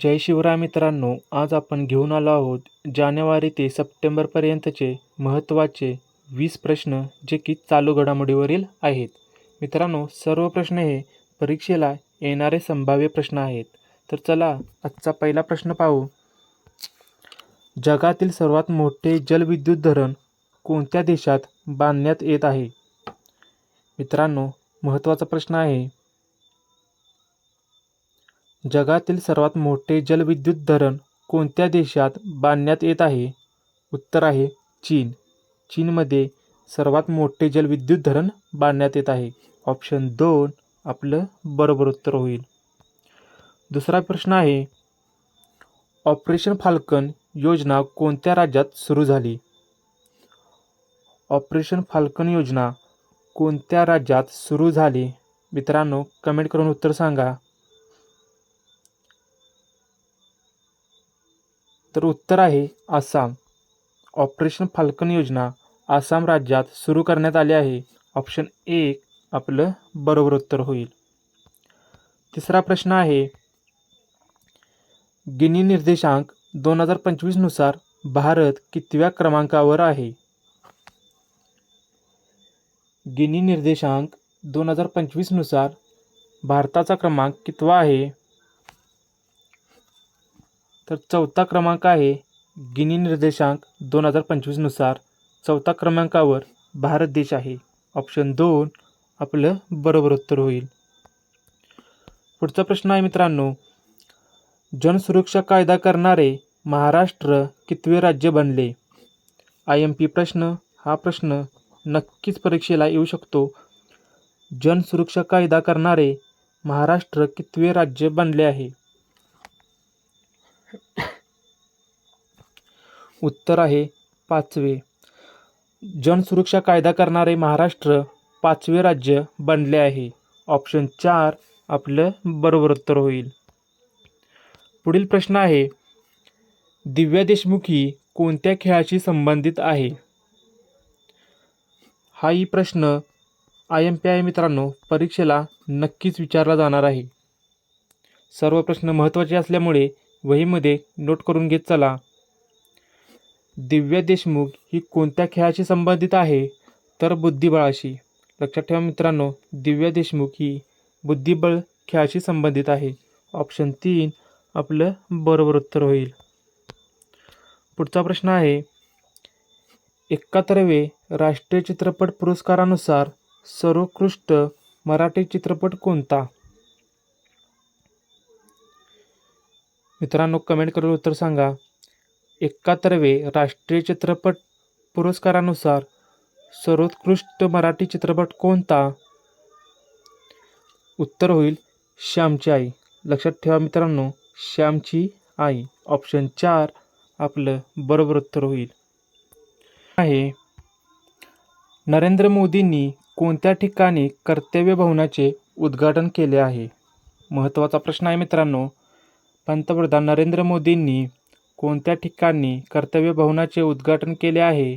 जय शिवराय मित्रांनो आज आपण घेऊन आलो आहोत जानेवारी ते सप्टेंबरपर्यंतचे महत्त्वाचे वीस प्रश्न जे की चालू घडामोडीवरील आहेत. मित्रांनो सर्व प्रश्न हे परीक्षेला येणारे संभाव्य प्रश्न आहेत. तर चला आजचा पहिला प्रश्न पाहू. जगातील सर्वात मोठे जलविद्युत धरण कोणत्या देशात बांधण्यात येत आहे? मित्रांनो महत्त्वाचा प्रश्न आहे. जगातील सर्वात मोठे जलविद्युत धरण कोणत्या देशात बांधण्यात येत आहे? उत्तर आहे चीन. चीनमध्ये सर्वात मोठे जलविद्युत धरण बांधण्यात येत आहे. ऑप्शन दोन आपलं बरोबर उत्तर होईल. दुसरा प्रश्न आहे ऑपरेशन फाल्कन योजना कोणत्या राज्यात सुरू झाली? ऑपरेशन फाल्कन योजना कोणत्या राज्यात सुरू झाली? मित्रांनो कमेंट करून उत्तर सांगा. तर उत्तर आहे आसाम. ऑपरेशन फाल्कन योजना आसाम राज्यात सुरू करण्यात आली आहे. ऑप्शन एक आपलं बरोबर उत्तर होईल. तिसरा प्रश्न आहे गिनी निर्देशांक दोन हजार पंचवीसनुसार भारत कितव्या क्रमांकावर आहे? गिनी निर्देशांक दोन हजार पंचवीसनुसार भारताचा क्रमांक कितवा आहे? तर चौथा क्रमांक आहे गिनी निर्देशांक दोन हजार पंचवीसनुसार चौथा क्रमांकावर भारत देश आहे. ऑप्शन दोन आपलं बरोबर उत्तर होईल. पुढचा प्रश्न आहे मित्रांनो जनसुरक्षा कायदा करणारे महाराष्ट्र कितवे राज्य बनले? आय एम पी प्रश्न हा प्रश्न नक्कीच परीक्षेला येऊ शकतो. जनसुरक्षा कायदा करणारे महाराष्ट्र कितवे राज्य बनले आहे? उत्तर आहे पाचवे. जनसुरक्षा कायदा करणारे महाराष्ट्र पाचवे राज्य बनले आहे. ऑप्शन चार आपलं बरोबर उत्तर होईल. पुढील प्रश्न आहे दिव्या देशमुख ही कोणत्या खेळाशी संबंधित आहे? हाही प्रश्न आय एम पी आय मित्रांनो परीक्षेला नक्कीच विचारला जाणार आहे. सर्व प्रश्न महत्त्वाचे असल्यामुळे वहीमध्ये नोट करून घेत चला. दिव्या देशमुख ही कोणत्या खेळाशी संबंधित आहे? तर बुद्धिबळाशी. लक्षात ठेवा मित्रांनो दिव्या देशमुख ही बुद्धिबळ खेळाशी संबंधित आहे. ऑप्शन तीन आपलं बरोबर उत्तर होईल. पुढचा प्रश्न आहे एकाहत्तरवे राष्ट्रीय चित्रपट पुरस्कारानुसार सर्वोत्कृष्ट मराठी चित्रपट कोणता? मित्रांनो कमेंट करून उत्तर सांगा. एकाहत्तरवे राष्ट्रीय चित्रपट पुरस्कारानुसार सर्वोत्कृष्ट मराठी चित्रपट कोणता? उत्तर होईल श्यामची आई. लक्षात ठेवा मित्रांनो श्यामची आई. ऑप्शन चार आपलं बरोबर उत्तर होईल. आहे. नरेंद्र मोदींनी कोणत्या ठिकाणी कर्तव्य भवनाचे उद्घाटन केले आहे? महत्त्वाचा प्रश्न आहे मित्रांनो पंतप्रधान नरेंद्र मोदींनी कोणत्या ठिकाणी कर्तव्य भवनाचे उद्घाटन केले आहे?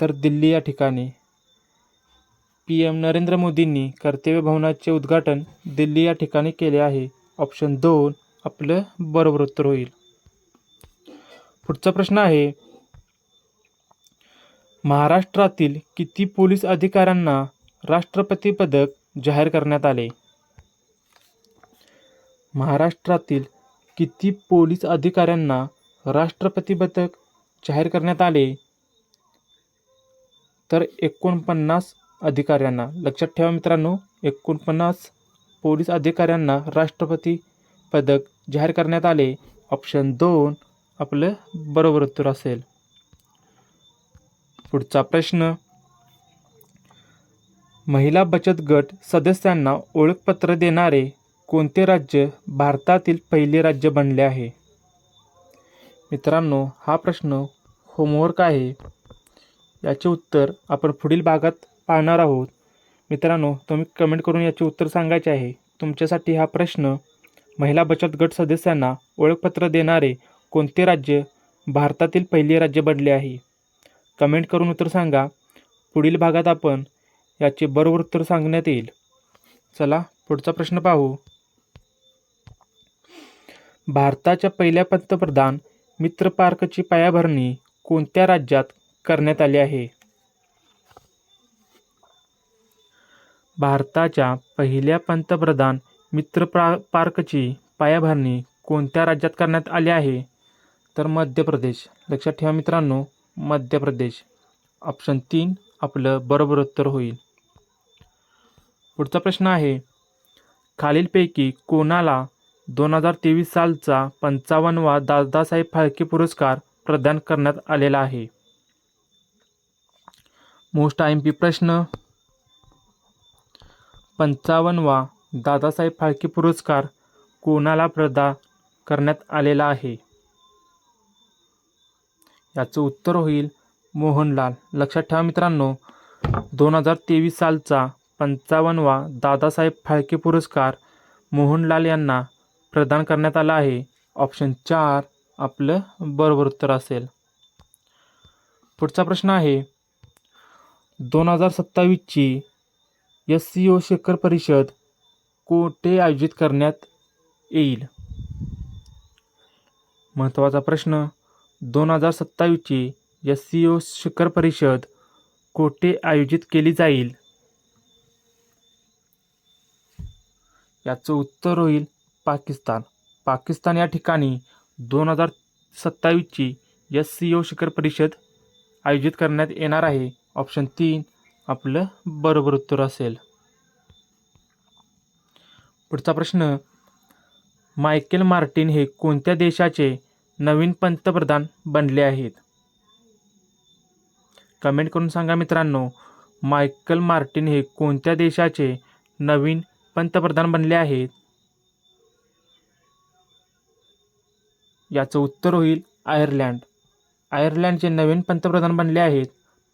तर दिल्ली या ठिकाणी. पी एम नरेंद्र मोदींनी कर्तव्य भवनाचे उद्घाटन दिल्ली या ठिकाणी केले आहे. ऑप्शन दोन आपलं बरोबर उत्तर होईल. पुढचा प्रश्न आहे महाराष्ट्रातील किती पोलीस अधिकाऱ्यांना राष्ट्रपती पदक जाहीर करण्यात आले? महाराष्ट्रातील किती पोलीस अधिकाऱ्यांना राष्ट्रपती पदक जाहीर करण्यात आले? तर एकोणपन्नास अधिकाऱ्यांना लक्षात ठेवा मित्रांनो एकोणपन्नास पोलीस अधिकाऱ्यांना राष्ट्रपती पदक जाहीर करण्यात आले. ऑप्शन दोन आपलं बरोबर उत्तर असेल. पुढचा प्रश्न. महिला बचत गट सदस्यांना ओळखपत्र देणारे कोणते राज्य भारतातील पहिले राज्य बनले आहे? मित्रांनो हा प्रश्न होमवर्क आहे. याचे उत्तर आपण पुढील भागात पाहणार आहोत. मित्रांनो तुम्ही कमेंट करून याचे उत्तर सांगायचे आहे. तुमच्यासाठी हा प्रश्न महिला बचत गट सदस्यांना ओळखपत्र देणारे कोणते राज्य भारतातील पहिले राज्य बनले आहे? कमेंट करून उत्तर सांगा. पुढील भागात आपण याचे बरोबर उत्तर सांगण्यात येईल. चला पुढचा प्रश्न पाहू. भारताच्या पहिल्या पंतप्रधान मित्र पार्कची पायाभरणी कोणत्या राज्यात करण्यात आली आहे? भारताच्या पहिल्या पंतप्रधान मित्र प्रा पार्कची पायाभरणी कोणत्या राज्यात करण्यात आली आहे? तर मध्य प्रदेश. लक्षात ठेवा मित्रांनो मध्य प्रदेश. ऑप्शन तीन आपलं बरोबर उत्तर होईल. पुढचा प्रश्न आहे खालीलपैकी कोणाला दोन हजार तेवीस सालचा पंचावन्नवा दादासाहेब फाळके पुरस्कार प्रदान करण्यात आलेला आहे. मोस्ट आय एम पी प्रश्न. पंचावन्नवा दादासाहेब फाळके पुरस्कार कोणाला प्रदान करण्यात आलेला आहे? याचं उत्तर होईल मोहनलाल. लक्षात ठेवा मित्रांनो दोन हजार तेवीस सालचा पंचावन्नवा दादासाहेब फाळके पुरस्कार मोहनलाल यांना प्रदान करण्यात आला आहे. ऑप्शन चार आपलं बरोबर उत्तर असेल. पुढचा प्रश्न आहे. दोन हजार सत्तावीसची एस सी ओ शिखर परिषद कोठे आयोजित करण्यात येईल? महत्त्वाचा प्रश्न दोन हजार सत्तावीसची एस सी ओ शिखर परिषद कोठे आयोजित केली जाईल? याचं उत्तर होईल पाकिस्तान. पाकिस्तान या ठिकाणी दोन हजार सत्तावीसची एस सी ओ शिखर परिषद आयोजित करण्यात येणार आहे. ऑप्शन तीन आपलं बरोबर उत्तर असेल. पुढचा प्रश्न मायकेल मार्टिन हे कोणत्या देशाचे नवीन पंतप्रधान बनले आहेत? कमेंट करून सांगा मित्रांनो मायकल मार्टिन हे कोणत्या देशाचे नवीन पंतप्रधान बनले आहेत? याचं उत्तर होईल आयर्लंड. आयर्लंडचे नवीन पंतप्रधान बनले आहेत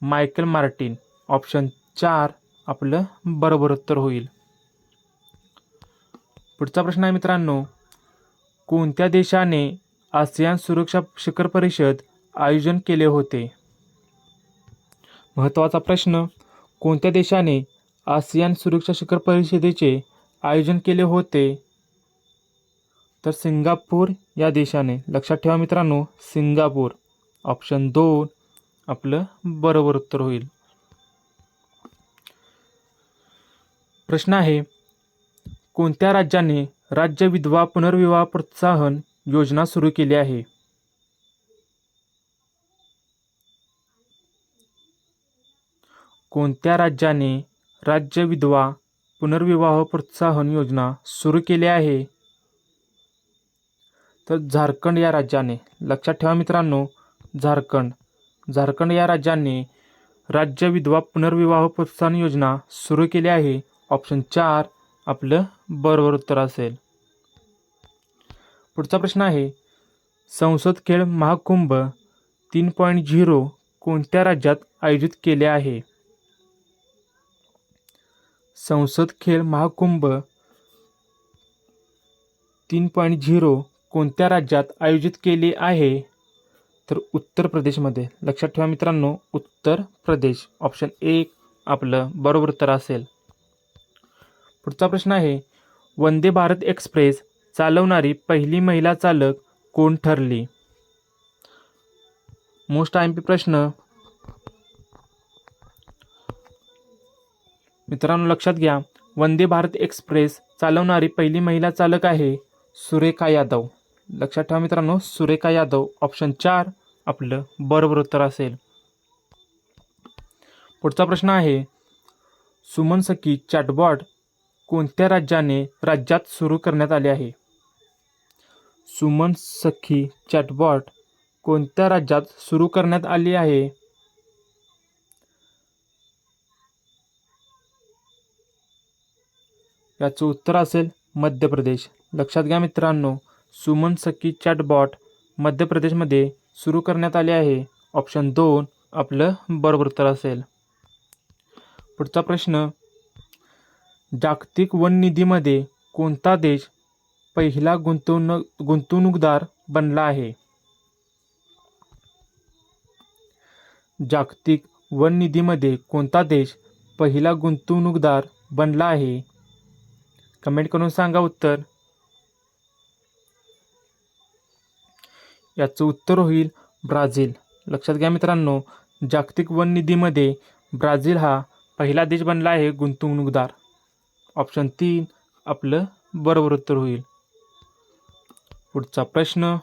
मायकेल मार्टिन. ऑप्शन चार आपलं बरोबर उत्तर होईल. पुढचा प्रश्न आहे मित्रांनो कोणत्या देशाने आसियान सुरक्षा शिखर परिषद आयोजन केले होते? महत्त्वाचा प्रश्न कोणत्या देशाने आसियान सुरक्षा शिखर परिषदेचे आयोजन केले होते? तर सिंगापूर या देशाने. लक्षात ठेवा मित्रांनो सिंगापूर. ऑप्शन दोन आपलं बरोबर उत्तर होईल. प्रश्न आहे कोणत्या राज्याने राज्य विधवा पुनर्विवाह प्रोत्साहन योजना सुरू केली आहे? कोणत्या राज्याने राज्य विधवा पुनर्विवाह प्रोत्साहन योजना सुरू केली आहे? तर झारखंड या राज्याने लक्षात ठेवा मित्रांनो झारखंड. झारखंड या राज्याने राज्य विधवा पुनर्विवाह प्रोत्साहन योजना सुरू केली आहे. ऑप्शन चार आपलं बरोबर उत्तर असेल. पुढचा प्रश्न आहे संसद खेळ महाकुंभ तीन पॉईंट झिरो कोणत्या राज्यात आयोजित केले आहे? संसद खेळ महाकुंभ तीन पॉईंट झिरो कोणत्या राज्यात आयोजित केली आहे? तर उत्तर प्रदेशमध्ये. लक्षात ठेवा मित्रांनो उत्तर प्रदेश. ऑप्शन एक आपलं बरोबर उत्तर असेल. पुढचा प्रश्न आहे वंदे भारत एक्सप्रेस चालवणारी पहिली महिला चालक कोण ठरली? मोस्ट आय एम पी प्रश्न. मित्रांनो लक्षात घ्या वंदे भारत एक्सप्रेस चालवणारी पहिली महिला चालक आहे सुरेखा यादव. लक्षात ठेवा मित्रांनो सुरेखा यादव ऑप्शन चार आपलं बरोबर उत्तर असेल. पुढचा प्रश्न आहे सुमन सखी चॅटबॉट कोणत्या राज्याने राज्यात सुरू करण्यात आले आहे? सुमन सखी चॅटबॉट कोणत्या राज्यात सुरू करण्यात आली आहे? याचं उत्तर असेल मध्य प्रदेश. लक्षात घ्या मित्रांनो सुमन सखी चॅटबॉट मध्य प्रदेशमध्ये सुरू करण्यात आले आहे. ऑप्शन दोन आपलं बरोबर उत्तर असेल. पुढचा प्रश्न जागतिक वन निधीमध्ये कोणता देश पहिला गुंतवणूक गुंतवणूकदार बनला आहे? जागतिक वन निधीमध्ये कोणता देश पहिला गुंतवणूकदार बनला आहे? कमेंट करून सांगा उत्तर. याचं उत्तर होईल ब्राझील. लक्षात घ्या मित्रांनो जागतिक वन निधीमध्ये ब्राझील हा पहिला देश बनला आहे गुंतवणूकदार. ऑप्शन तीन आपलं बरोबर उत्तर होईल. पुढचा प्रश्न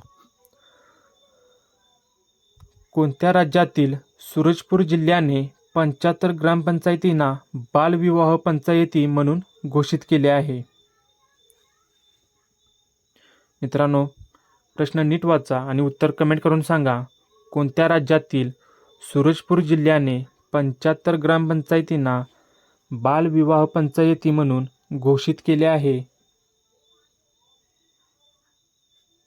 कोणत्या राज्यातील सूरजपूर जिल्ह्याने पंच्याहत्तर ग्रामपंचायतींना बालविवाह पंचायती म्हणून घोषित केले आहे? मित्रांनो प्रश्न नीट वाचा आणि उत्तर कमेंट करून सांगा. कोणत्या राज्यातील सूरजपूर जिल्ह्याने पंच्याहत्तर ग्रामपंचायतींना बालविवाह पंचायती म्हणून घोषित केले आहे?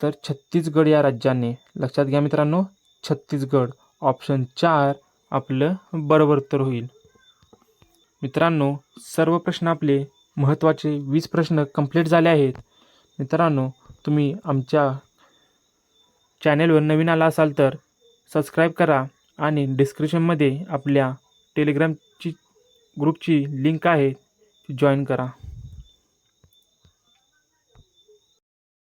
तर छत्तीसगड या राज्याने. लक्षात घ्या मित्रांनो छत्तीसगड. ऑप्शन चार आपलं बरोबर तर होईल. मित्रांनो सर्व प्रश्न आपले महत्त्वाचे वीस प्रश्न कंप्लीट झाले आहेत. मित्रांनो तुम्ही आमच्या चॅनेलवर नवीन आला असाल तर सबस्क्राईब करा आणि डिस्क्रिप्शनमध्ये आपल्या टेलिग्रामची ग्रुपची लिंक आहे ती जॉईन करा.